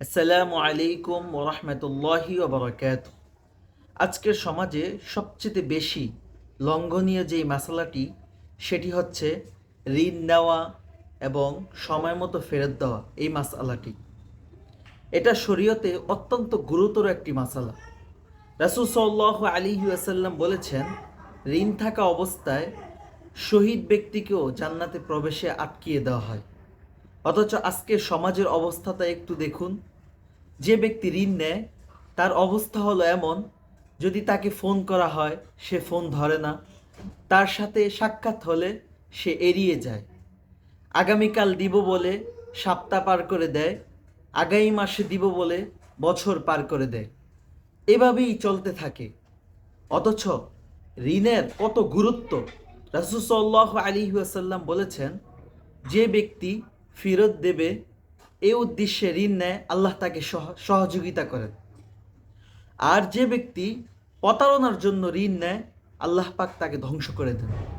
আসসালামু আলাইকুম ওরহমতুল্লাহি ওবরাকাত আজকের সমাজে সবচেয়ে বেশি লঙ্ঘনীয় যেই মশালাটি সেটি হচ্ছে ঋণ নেওয়া এবং সময় মতো ফেরত দেওয়া এই মাসালাটি। এটা শরীয়তে অত্যন্ত গুরুতর একটি মাসালা। রাসুল সাল্লাহ আলী আসাল্লাম বলেছেন, ঋণ থাকা অবস্থায় শহীদ ব্যক্তিকেও জান্নাতে প্রবেশে আটকিয়ে দেওয়া হয়। অথচ আজকে সমাজের অবস্থাটা একটু দেখুন। যে ব্যক্তি ঋণ নেয়, তার অবস্থা হলো এমন, যদি তাকে ফোন করা হয়, সে ফোন ধরে না। তার সাথে সাক্ষাৎ হলে সে এড়িয়ে যায়। আগামীকাল দিব বলে সপ্তাহ পার করে দেয়, আগামী মাসে দিব বলে বছর পার করে দেয়। এভাবেই চলতে থাকে। অথচ ঋণের কত গুরুত্ব। রাসুসল্লাহ আলী আসাল্লাম বলেছেন, যে ব্যক্তি ফেরত দেবে, এ উদ্দেশ্যে ঋণ নেয়, আল্লাহ তাকে সহ- সহযোগিতা করেন। আর যে ব্যক্তি প্রতারণার জন্য ঋণ নেয়, আল্লাহ পাক তাকে ধ্বংস করে দেন।